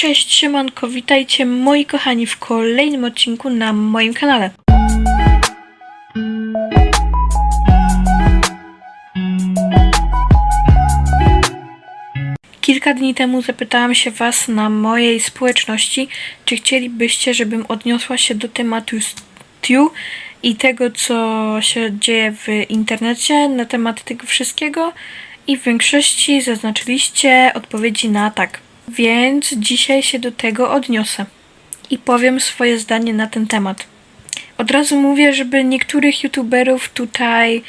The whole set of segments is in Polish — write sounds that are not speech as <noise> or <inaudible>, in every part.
Cześć, siemanko, witajcie moi kochani w kolejnym odcinku na moim kanale. Kilka dni temu zapytałam się Was na mojej społeczności, czy chcielibyście, żebym odniosła się do tematu Stew i tego, co się dzieje w internecie na temat tego wszystkiego. I w większości zaznaczyliście odpowiedzi na tak. Więc dzisiaj się do tego odniosę i powiem swoje zdanie na ten temat. Od razu mówię, żeby niektórych youtuberów tutaj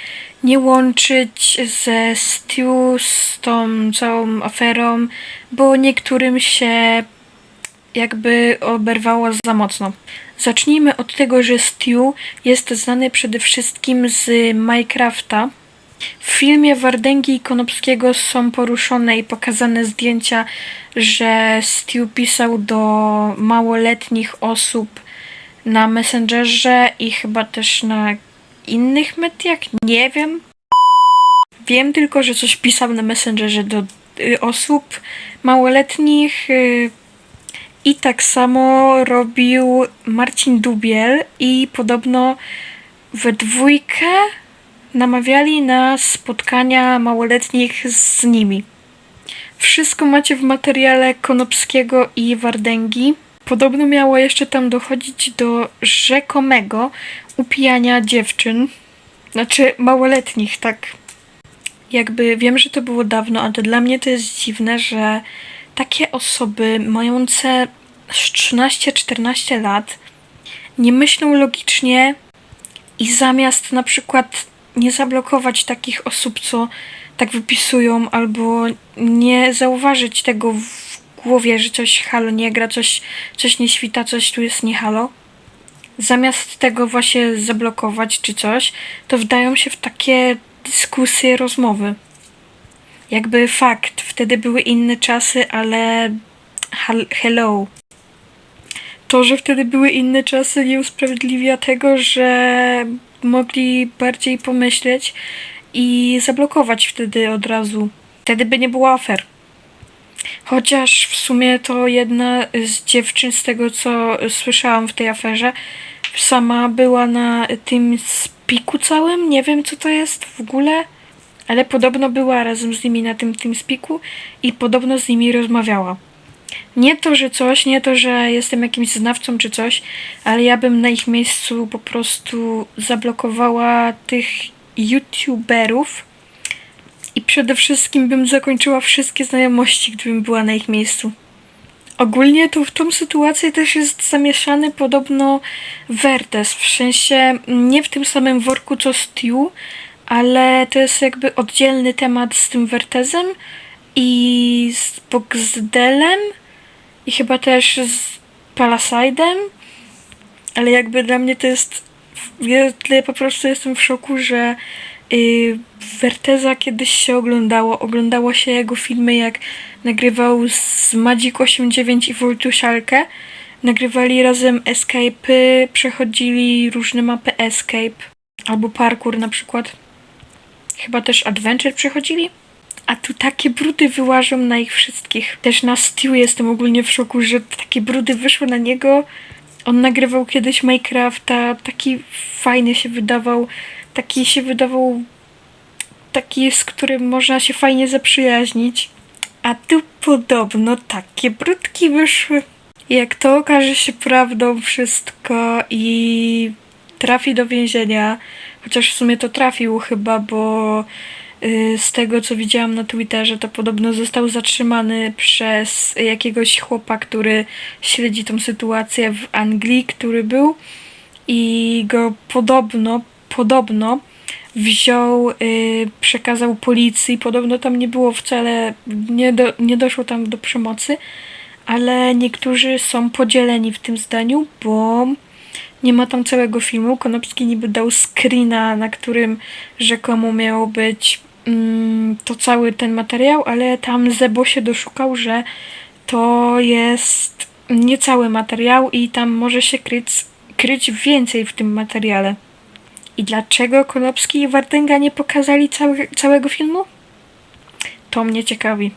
nie łączyć ze Stew z tą całą aferą, bo niektórym się jakby oberwało za mocno. Zacznijmy od tego, że Stew jest znany przede wszystkim z Minecrafta. W filmie Wardęgi i Konopskiego są poruszone i pokazane zdjęcia, że Stew pisał do małoletnich osób na Messengerze i chyba też na innych mediach, nie wiem. Wiem tylko, że coś pisał na Messengerze do y, osób małoletnich. Y, I tak samo robił Marcin Dubiel i podobno we dwójkę namawiali na spotkania małoletnich z nimi. Wszystko macie w materiale Konopskiego i Wardęgi. Podobno miało jeszcze tam dochodzić do rzekomego upijania dziewczyn. Znaczy małoletnich, tak. Jakby wiem, że to było dawno, ale dla mnie to jest dziwne, że takie osoby mające 13-14 lat nie myślą logicznie i zamiast na przykład nie zablokować takich osób, co tak wypisują, albo nie zauważyć tego w głowie, że coś halo nie gra, coś, coś nie świta, coś tu jest nie halo. Zamiast tego właśnie zablokować czy coś, to wdają się w takie dyskusje, rozmowy. Jakby fakt, wtedy były inne czasy, ale hello. To, że wtedy były inne czasy, nie usprawiedliwia tego, że mogli bardziej pomyśleć i zablokować wtedy od razu. Wtedy by nie było afer. Chociaż w sumie to jedna z dziewczyn, z tego co słyszałam w tej aferze, sama była na tym spiku całym. Nie wiem co to jest w ogóle, ale podobno była razem z nimi na tym, tym spiku i podobno z nimi rozmawiała. Nie to, że coś, nie to, że jestem jakimś znawcą czy coś, ale ja bym na ich miejscu po prostu zablokowała tych youtuberów i przede wszystkim bym zakończyła wszystkie znajomości, gdybym była na ich miejscu. Ogólnie to w tą sytuację też jest zamieszany podobno Vertes, w sensie nie w tym samym worku co Stew, ale to jest jakby oddzielny temat z tym Vertezem i z Boxdelem i chyba też z Palasidem, ale jakby dla mnie to jest ja po prostu jestem w szoku, że yy, Verteza kiedyś się oglądało. Oglądało się jego filmy, jak nagrywał z Magic 89 i Wojtusialkę. Nagrywali razem escape'y, przechodzili różne mapy escape. Albo parkour na przykład. Chyba też adventure przechodzili. A tu takie brudy wyłażą na ich wszystkich. Też na Stew jestem ogólnie w szoku, że takie brudy wyszły na niego. On nagrywał kiedyś Minecrafta, taki fajny się wydawał, taki się wydawał, taki z którym można się fajnie zaprzyjaźnić. A tu podobno takie brudki wyszły. Jak to okaże się prawdą wszystko i trafi do więzienia, chociaż w sumie to trafił chyba, bo z tego co widziałam na Twitterze, to podobno został zatrzymany przez jakiegoś chłopa, który śledzi tą sytuację w Anglii, który był i go podobno, podobno wziął, y, przekazał policji. Podobno tam nie było wcale, nie, do, nie doszło tam do przemocy, ale niektórzy są podzieleni w tym zdaniu, bo nie ma tam całego filmu. Konopski niby dał screena, na którym rzekomo miało być to cały ten materiał, ale tam Zebo się doszukał, że to jest niecały materiał i tam może się kryć, kryć więcej w tym materiale. I dlaczego Konopski i Wardęga nie pokazali całego filmu? To mnie ciekawi.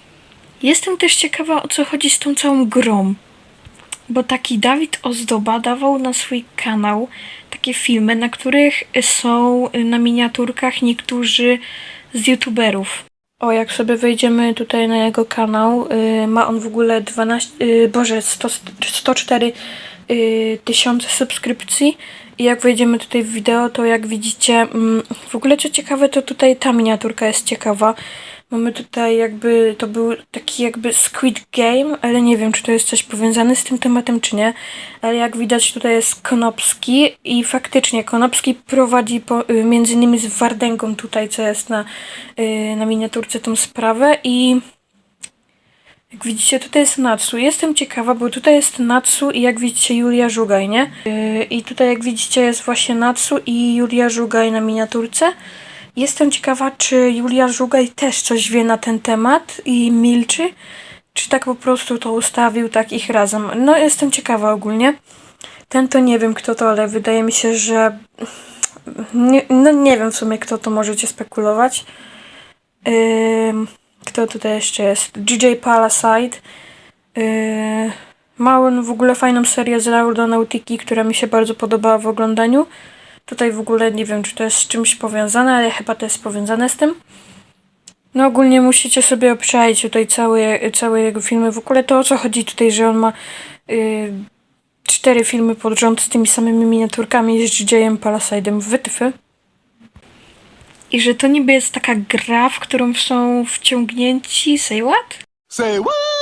Jestem też ciekawa, o co chodzi z tą całą grą. Bo taki Dawid Ozdoba dawał na swój kanał takie filmy, na których są na miniaturkach niektórzy z youtuberów. O, jak sobie wejdziemy tutaj na jego kanał, y, ma on w ogóle 12, y, boże, 100, 104 y, tysiące subskrypcji. I jak wejdziemy tutaj w wideo, to jak widzicie, mm, w ogóle co ciekawe, to tutaj ta miniaturka jest ciekawa. Mamy tutaj jakby, to był taki jakby Squid Game, ale nie wiem, czy to jest coś powiązane z tym tematem, czy nie. Ale jak widać, tutaj jest Konopski i faktycznie Konopski prowadzi po, y, między innymi z Wardęgą tutaj, co jest na, y, na miniaturce tą sprawę i jak widzicie, tutaj jest Natsu. Jestem ciekawa, bo tutaj jest Natsu i jak widzicie Julia Żugaj, nie? Yy, I tutaj jak widzicie jest właśnie Natsu i Julia Żugaj na miniaturce. Jestem ciekawa, czy Julia Żugaj też coś wie na ten temat i milczy, czy tak po prostu to ustawił, tak ich razem. No jestem ciekawa ogólnie. Ten to nie wiem kto to, ale wydaje mi się, że... Nie, no nie wiem w sumie kto to możecie spekulować. Ym, kto tutaj jeszcze jest? DJ Palasite. Yy, ma on w ogóle fajną serię z Aeronautiki, która mi się bardzo podobała w oglądaniu. Tutaj w ogóle nie wiem, czy to jest z czymś powiązane, ale chyba to jest powiązane z tym. No ogólnie musicie sobie obczaić tutaj całe, całe jego filmy. W ogóle to o co chodzi tutaj, że on ma yy, cztery filmy pod rząd z tymi samymi miniaturkami z DJ-em Palasidem. Wytyfy. I że to niby jest taka gra, w którą są wciągnięci. Say what? Say what?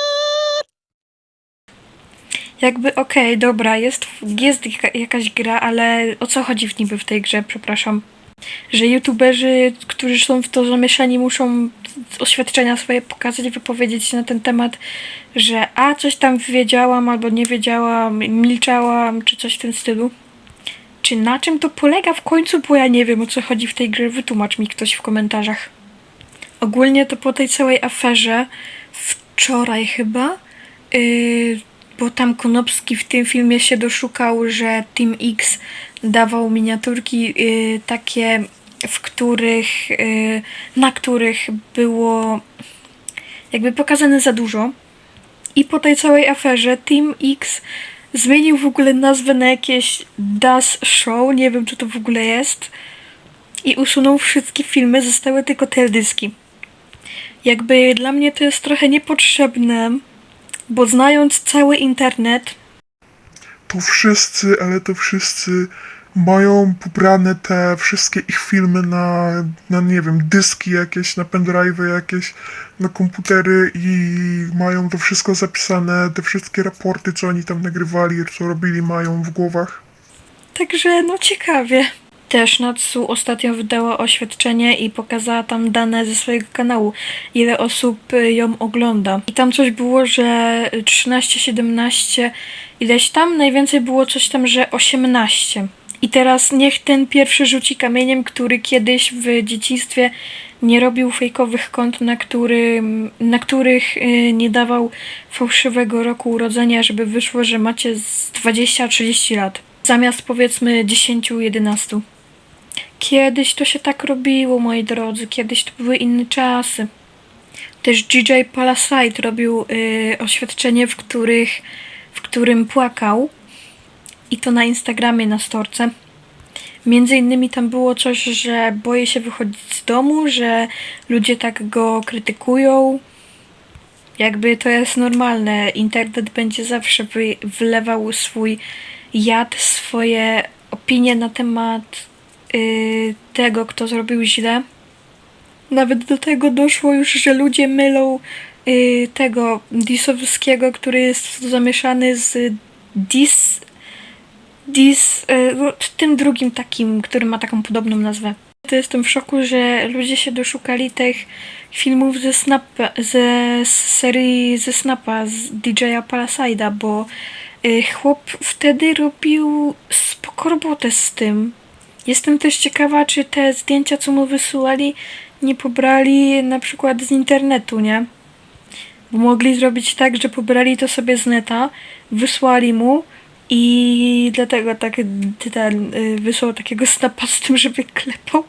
Jakby okej, dobra, jest, jest jaka- jakaś gra, ale o co chodzi w niby w tej grze, przepraszam? Że youtuberzy, którzy są w to zamieszani, muszą oświadczenia swoje pokazać, wypowiedzieć się na ten temat, że a coś tam wiedziałam albo nie wiedziałam, milczałam, czy coś w tym stylu. Czy na czym to polega w końcu, bo ja nie wiem o co chodzi w tej grze, wytłumacz mi ktoś w komentarzach. Ogólnie to po tej całej aferze, wczoraj chyba, yy, bo tam Konopski w tym filmie się doszukał, że Team X dawał miniaturki yy, takie, w których, yy, na których było jakby pokazane za dużo. I po tej całej aferze Team X zmienił w ogóle nazwę na jakieś Das Show, nie wiem co to w ogóle jest. I usunął wszystkie filmy, zostały tylko teledyski. Jakby dla mnie to jest trochę niepotrzebne, bo znając cały internet, to wszyscy, ale to wszyscy mają pobrane te wszystkie ich filmy na, na nie wiem, dyski jakieś, na pendrive'y jakieś, na komputery i mają to wszystko zapisane, te wszystkie raporty, co oni tam nagrywali, co robili, mają w głowach. Także no ciekawie. Też Natsu ostatnio wydała oświadczenie i pokazała tam dane ze swojego kanału, ile osób y, ją ogląda. I tam coś było, że 13, 17, ileś tam, najwięcej było coś tam, że 18. I teraz niech ten pierwszy rzuci kamieniem, który kiedyś w dzieciństwie nie robił fejkowych kont, na, którym, na których y, nie dawał fałszywego roku urodzenia, żeby wyszło, że macie z 20-30 lat. Zamiast powiedzmy 10-11. Kiedyś to się tak robiło, moi drodzy. Kiedyś to były inne czasy. Też DJ Palasite robił y, oświadczenie, w, których, w którym płakał. I to na Instagramie, na storce. Między innymi tam było coś, że boję się wychodzić z domu, że ludzie tak go krytykują. Jakby to jest normalne. Internet będzie zawsze wy, wlewał swój jad, swoje opinie na temat y, tego, kto zrobił źle. Nawet do tego doszło już, że ludzie mylą y, tego Disowskiego, który jest zamieszany z Dis. Dis. Y, no, tym drugim takim, który ma taką podobną nazwę. To jestem w szoku, że ludzie się doszukali tych filmów ze Snapa, ze serii ze Snapa, z DJ-a bo y, chłop wtedy robił spoko robotę z tym. Jestem też ciekawa, czy te zdjęcia, co mu wysyłali, nie pobrali na przykład z internetu, nie? Bo mogli zrobić tak, że pobrali to sobie z neta, wysłali mu i dlatego tak ten y, wysłał takiego snapa z tym, żeby klepał.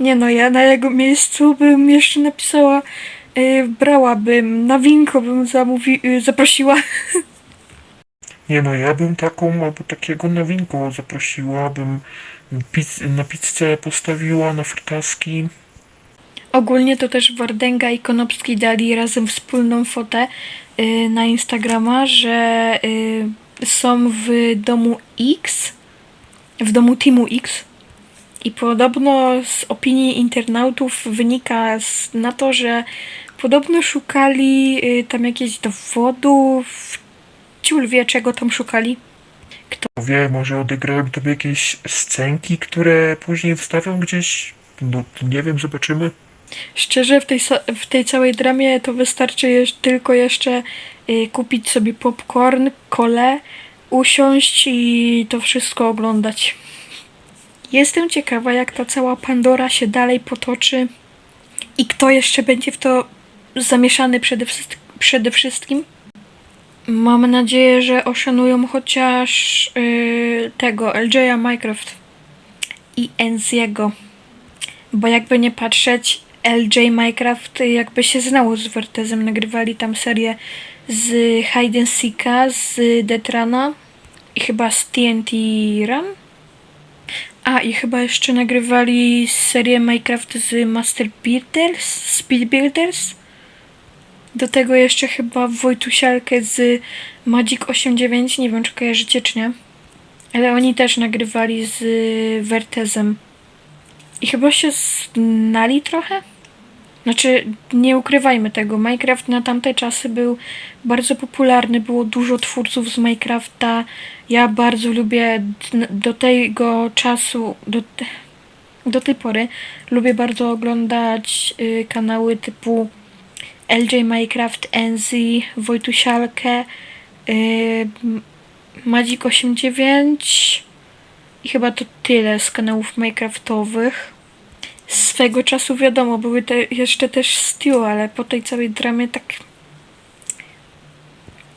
Nie no, ja na jego miejscu bym jeszcze napisała y, brałabym, na winko bym zamówi, y, zaprosiła. <laughs> Nie no, ja bym taką albo takiego na winko zaprosiła, bym piz, na pizzę postawiła, na frytaski. Ogólnie to też Wardęga i Konopski dali razem wspólną fotę y, na Instagrama, że y, są w domu X, w domu Teamu X. I podobno z opinii internautów wynika z, na to, że podobno szukali y, tam jakichś dowodów. Ciul wie, czego tam szukali. Wie, może odegrałem tam jakieś scenki, które później wstawią gdzieś. No, nie wiem, zobaczymy. Szczerze, w tej, w tej całej dramie to wystarczy jeż- tylko jeszcze y, kupić sobie popcorn, kole, usiąść i to wszystko oglądać. Jestem ciekawa, jak ta cała Pandora się dalej potoczy i kto jeszcze będzie w to zamieszany przede, wszyst- przede wszystkim. Mam nadzieję, że oszanują chociaż y, tego LJ'a Minecraft i Enziego. Bo jakby nie patrzeć, LJ Minecraft jakby się znało z Vertezem. Nagrywali tam serię z Hide and Seeka, z Detrana i chyba z TNT Run. A i chyba jeszcze nagrywali serię Minecraft z Master Builders, Speed Builders. Do tego jeszcze chyba Wojtusialkę z Magic 89, nie wiem czy kojarzycie czy nie. Ale oni też nagrywali z Vertezem. I chyba się znali trochę? Znaczy, nie ukrywajmy tego. Minecraft na tamte czasy był bardzo popularny. Było dużo twórców z Minecrafta. Ja bardzo lubię do tego czasu, do, do tej pory, lubię bardzo oglądać y, kanały typu LJ Minecraft, Enzy, Wojtusialkę, y, M- Magic89 i chyba to tyle z kanałów Minecraftowych. Swego czasu wiadomo, były te jeszcze też Stew, ale po tej całej dramie tak.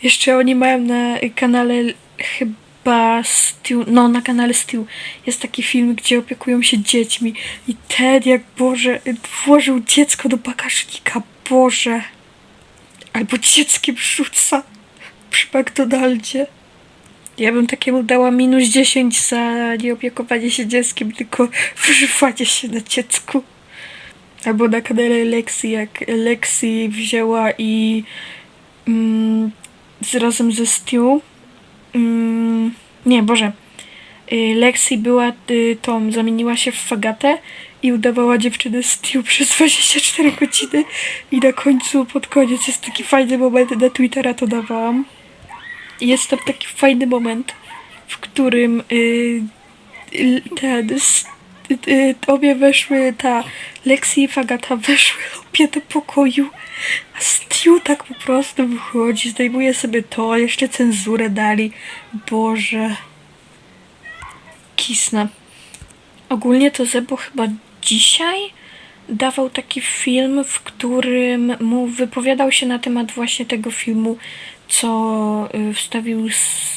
Jeszcze oni mają na kanale chyba Stew, no na kanale Stew jest taki film, gdzie opiekują się dziećmi i Ted jak Boże włożył dziecko do bagażnika, Boże. Albo dzieckiem rzuca przy McDonaldzie. Ja bym takiemu dała minus 10 za nie opiekowanie się dzieckiem, tylko wyżywanie się na dziecku. Albo na kanale Lexi, jak Lexi wzięła i mm, z, razem ze Stu. Mm, nie, Boże. Y, Lexi była y, tą, zamieniła się w fagatę i udawała dziewczynę Stu przez 24 godziny i na końcu, pod koniec jest taki fajny moment, na Twittera to dawałam. Jest tam taki fajny moment, w którym y, y, ten, s- y, y, obie weszły, ta Lexi i Fagata weszły obie do pokoju, a Stu tak po prostu wychodzi, zdejmuje sobie to, jeszcze cenzurę dali. Boże. Kisna. Ogólnie to Zebo chyba dzisiaj dawał taki film, w którym mu wypowiadał się na temat właśnie tego filmu, co y, wstawił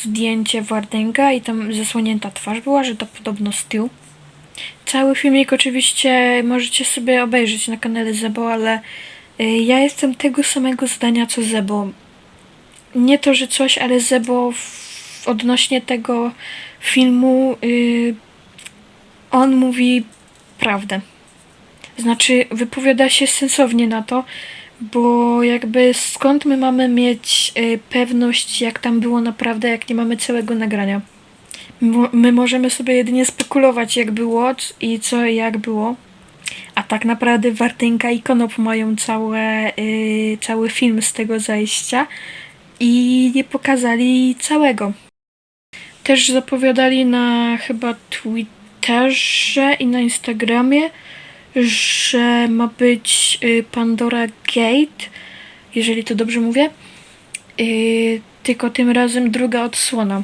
zdjęcie Wardęga i tam zasłonięta twarz była, że to podobno Stu. Cały filmik oczywiście możecie sobie obejrzeć na kanale Zebo, ale y, ja jestem tego samego zdania co Zebo. Nie to, że coś, ale Zebo odnośnie tego filmu y, on mówi prawdę. Znaczy, wypowiada się sensownie na to, bo jakby skąd my mamy mieć y, pewność, jak tam było naprawdę, jak nie mamy całego nagrania? My możemy sobie jedynie spekulować, jak było i co i jak było. A tak naprawdę Wartynka i Konop mają całe, y, cały film z tego zajścia i nie pokazali całego. Też zapowiadali na chyba Twitterze i na Instagramie, że ma być y, Pandora Gate, jeżeli to dobrze mówię. Y, tylko tym razem druga odsłona.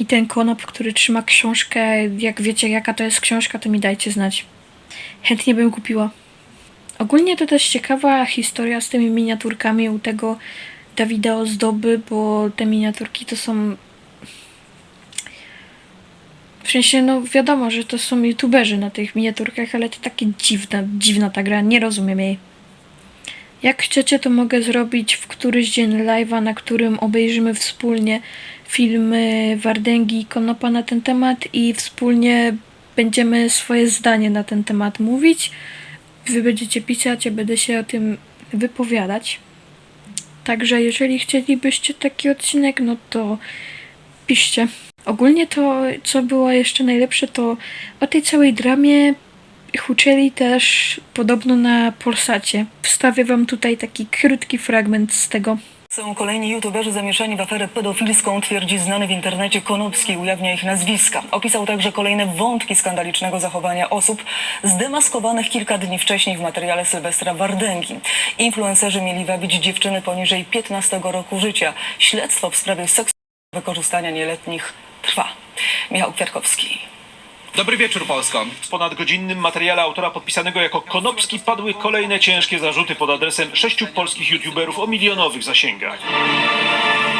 I ten konop, który trzyma książkę, jak wiecie jaka to jest książka, to mi dajcie znać. Chętnie bym kupiła. Ogólnie to też ciekawa historia z tymi miniaturkami u tego Dawida Ozdoby, bo te miniaturki to są w sensie, no wiadomo, że to są youtuberzy na tych miniaturkach, ale to takie dziwna, dziwna ta gra, nie rozumiem jej. Jak chcecie, to mogę zrobić w któryś dzień live'a, na którym obejrzymy wspólnie filmy Wardęgi i Konopa na ten temat i wspólnie będziemy swoje zdanie na ten temat mówić. Wy będziecie pisać, ja będę się o tym wypowiadać. Także jeżeli chcielibyście taki odcinek, no to piszcie. Ogólnie to, co było jeszcze najlepsze, to o tej całej dramie huczeli też podobno na Polsacie. Wstawię wam tutaj taki krótki fragment z tego. Są kolejni youtuberzy zamieszani w aferę pedofilską, twierdzi znany w internecie Konopski, ujawnia ich nazwiska. Opisał także kolejne wątki skandalicznego zachowania osób zdemaskowanych kilka dni wcześniej w materiale Sylwestra Wardęgi. Influencerzy mieli wabić dziewczyny poniżej 15 roku życia. Śledztwo w sprawie seksu wykorzystania nieletnich trwa. Michał Kwiatkowski. Dobry wieczór Polsko. W ponadgodzinnym materiale autora podpisanego jako Konopski padły kolejne ciężkie zarzuty pod adresem sześciu polskich youtuberów o milionowych zasięgach.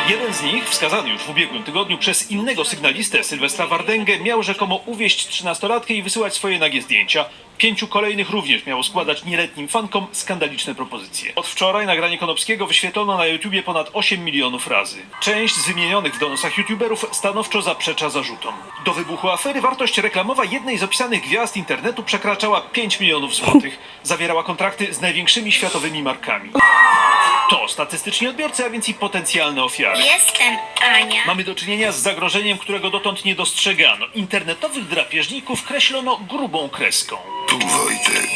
Jeden z nich, wskazany już w ubiegłym tygodniu przez innego sygnalistę Sylwestra Wardęgę, miał rzekomo uwieść trzynastolatkę i wysyłać swoje nagie zdjęcia. Pięciu kolejnych również miało składać nieletnim fankom skandaliczne propozycje. Od wczoraj nagranie Konopskiego wyświetlono na YouTubie ponad 8 milionów razy. Część z wymienionych w donosach youtuberów stanowczo zaprzecza zarzutom. Do wybuchu afery wartość reklamowa jednej z opisanych gwiazd internetu przekraczała 5 milionów złotych. Zawierała kontrakty z największymi światowymi markami. To statystyczni odbiorcy, a więc i potencjalne ofiary. Jestem Ania. Mamy do czynienia z zagrożeniem, którego dotąd nie dostrzegano. Internetowych drapieżników kreślono grubą kreską. Tu Wojtek.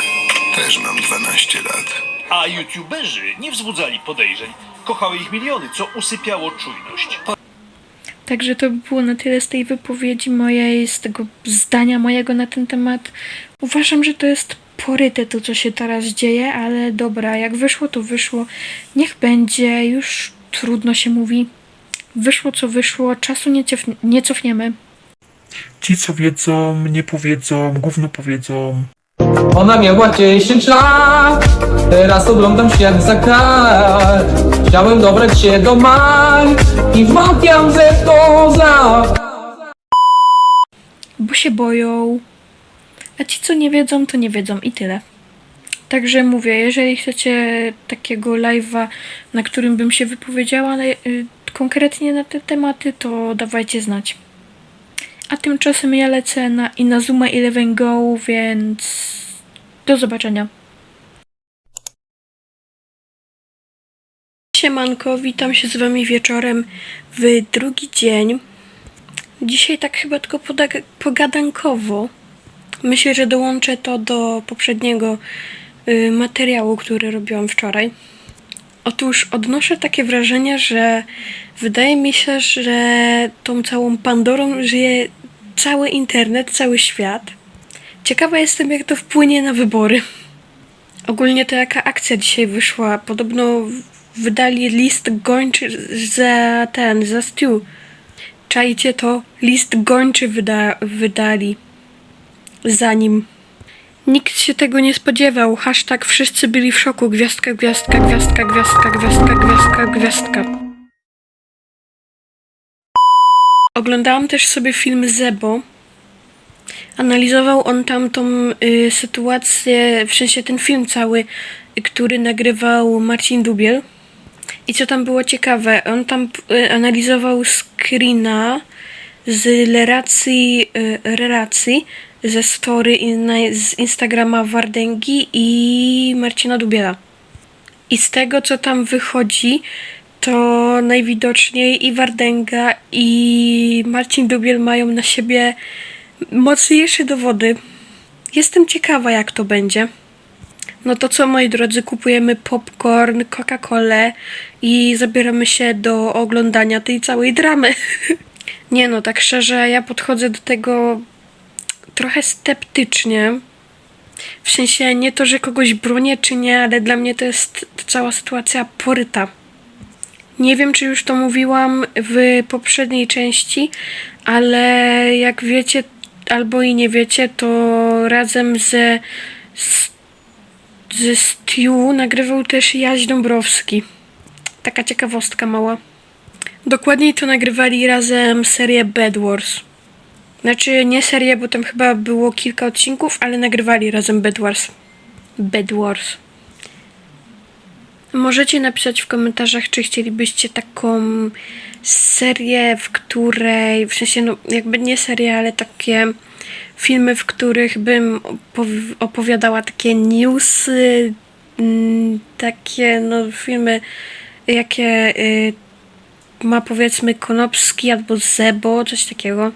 Też mam 12 lat. A youtuberzy nie wzbudzali podejrzeń. Kochały ich miliony, co usypiało czujność. Także to by było na tyle z tej wypowiedzi mojej, z tego zdania mojego na ten temat. Uważam, że to jest poryte to, co się teraz dzieje, ale dobra, jak wyszło, to wyszło. Niech będzie, już trudno się mówi. Wyszło, co wyszło, czasu nie, cief- nie cofniemy. Ci, co wiedzą, nie powiedzą, gówno powiedzą. Ona miała 10 lat, teraz oglądam świat za kart. Chciałem dobrać się do Maj i wmawiam, że to za. bo się boją. A ci, co nie wiedzą, to nie wiedzą i tyle. Także mówię, jeżeli chcecie takiego live'a, na którym bym się wypowiedziała y, konkretnie na te tematy, to dawajcie znać. A tymczasem ja lecę na Inazuma Eleven Go, więc do zobaczenia. Siemanko, witam się z wami wieczorem w drugi dzień. Dzisiaj tak chyba tylko pogadankowo. Myślę, że dołączę to do poprzedniego y, materiału, który robiłam wczoraj. Otóż odnoszę takie wrażenie, że wydaje mi się, że tą całą Pandorą żyje cały internet, cały świat. Ciekawa jestem, jak to wpłynie na wybory. Ogólnie to jaka akcja dzisiaj wyszła. Podobno wydali list gończy za ten, za Stew. Czajcie to, list gończy wyda- wydali. Zanim. Nikt się tego nie spodziewał. Hashtag wszyscy byli w szoku. Gwiazdka, gwiazdka, gwiazdka, gwiazdka, gwiazdka, gwiazdka, gwiazdka. Oglądałam też sobie film Zebo. Analizował on tam tą y, sytuację, w sensie ten film cały, który nagrywał Marcin Dubiel. I co tam było ciekawe, on tam y, analizował screena z relacji, y, relacji ze story z Instagrama Wardęgi i Marcina Dubiela. I z tego, co tam wychodzi, to najwidoczniej i Wardęga, i Marcin Dubiel mają na siebie mocniejsze dowody. Jestem ciekawa, jak to będzie. No to co, moi drodzy, kupujemy popcorn, Coca-Colę i zabieramy się do oglądania tej całej dramy. <laughs> Nie no, tak szczerze, ja podchodzę do tego trochę sceptycznie. W sensie nie to, że kogoś bronię czy nie, ale dla mnie to jest cała sytuacja poryta. Nie wiem, czy już to mówiłam w poprzedniej części, ale jak wiecie, albo i nie wiecie, to razem ze, ze Stew nagrywał też Jaś Dąbrowski. Taka ciekawostka mała. Dokładniej to nagrywali razem serię Bad Wars. Znaczy nie serię, bo tam chyba było kilka odcinków, ale nagrywali razem Bad Wars. Bad Wars. Możecie napisać w komentarzach, czy chcielibyście taką serię, w której, w sensie, no jakby nie serię, ale takie filmy, w których bym opowi- opowiadała takie newsy, mm, takie no filmy, jakie y, ma powiedzmy Konopski albo Zebo, coś takiego.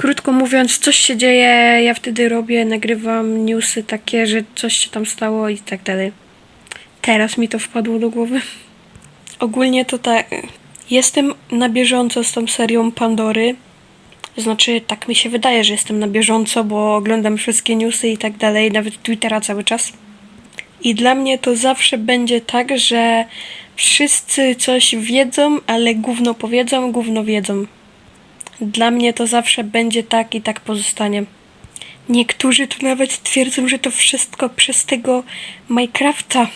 Krótko mówiąc, coś się dzieje, ja wtedy robię, nagrywam newsy takie, że coś się tam stało i tak dalej. Teraz mi to wpadło do głowy. Ogólnie to tak. Jestem na bieżąco z tą serią Pandory. Znaczy, tak mi się wydaje, że jestem na bieżąco, bo oglądam wszystkie newsy i tak dalej, nawet Twittera cały czas. I dla mnie to zawsze będzie tak, że wszyscy coś wiedzą, ale gówno powiedzą, gówno wiedzą. Dla mnie to zawsze będzie tak i tak pozostanie. Niektórzy tu nawet twierdzą, że to wszystko przez tego Minecrafta.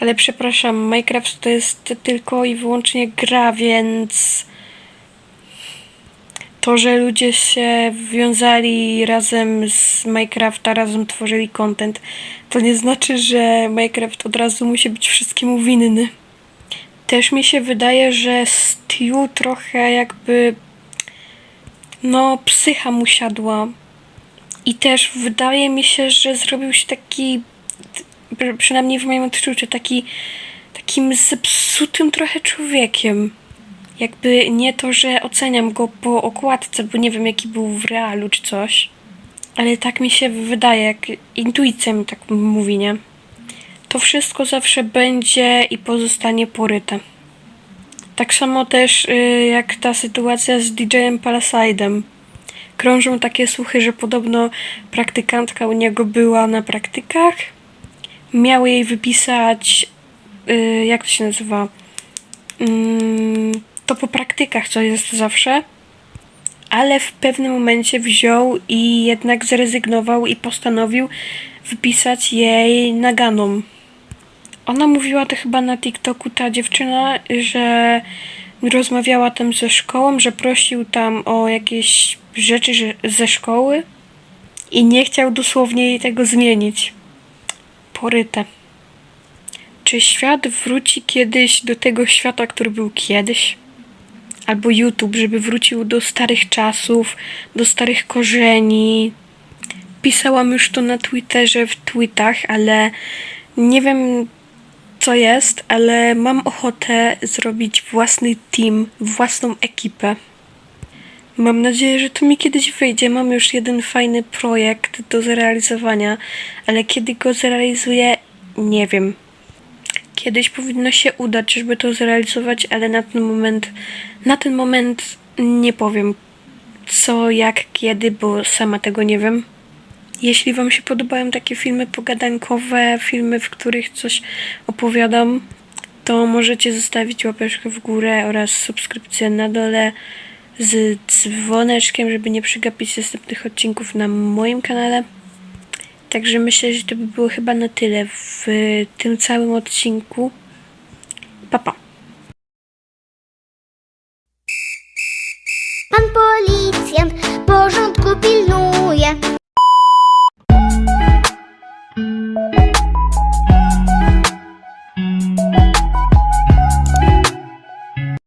Ale przepraszam, Minecraft to jest tylko i wyłącznie gra, więc to, że ludzie się wiązali razem z Minecrafta, razem tworzyli content, to nie znaczy, że Minecraft od razu musi być wszystkiemu winny. Też mi się wydaje, że Stu trochę jakby no psycha mu siadła. I też wydaje mi się, że zrobił się taki przy- przynajmniej w moim odczuciu taki takim zepsutym trochę człowiekiem. Jakby nie to, że oceniam go po okładce, bo nie wiem jaki był w realu czy coś. Ale tak mi się wydaje, jak intuicja mi tak mówi, nie? To wszystko zawsze będzie i pozostanie poryte. Tak samo też y, jak ta sytuacja z DJ-em. Krążą takie słuchy, że podobno praktykantka u niego była na praktykach. Miały jej wypisać, y, jak to się nazywa? Mm, to po praktykach, co jest zawsze. Ale w pewnym momencie wziął i jednak zrezygnował i postanowił wypisać jej naganą. Ona mówiła to chyba na TikToku, ta dziewczyna, że rozmawiała tam ze szkołą, że prosił tam o jakieś rzeczy ze szkoły i nie chciał dosłownie jej tego zmienić. Poryte. Czy świat wróci kiedyś do tego świata, który był kiedyś? Albo YouTube, żeby wrócił do starych czasów, do starych korzeni. Pisałam już to na Twitterze, w tweetach, ale nie wiem co jest, ale mam ochotę zrobić własny team, własną ekipę. Mam nadzieję, że to mi kiedyś wyjdzie. Mam już jeden fajny projekt do zrealizowania, ale kiedy go zrealizuję, nie wiem. Kiedyś powinno się udać, żeby to zrealizować, ale na ten moment, na ten moment nie powiem co, jak, kiedy, bo sama tego nie wiem. Jeśli Wam się podobają takie filmy pogadankowe, filmy, w których coś opowiadam, to możecie zostawić łapeczkę w górę oraz subskrypcję na dole z dzwoneczkiem, żeby nie przegapić następnych odcinków na moim kanale. Także myślę, że to by było chyba na tyle w tym całym odcinku. Pa, pa. Pan policjant porządku pilnuje.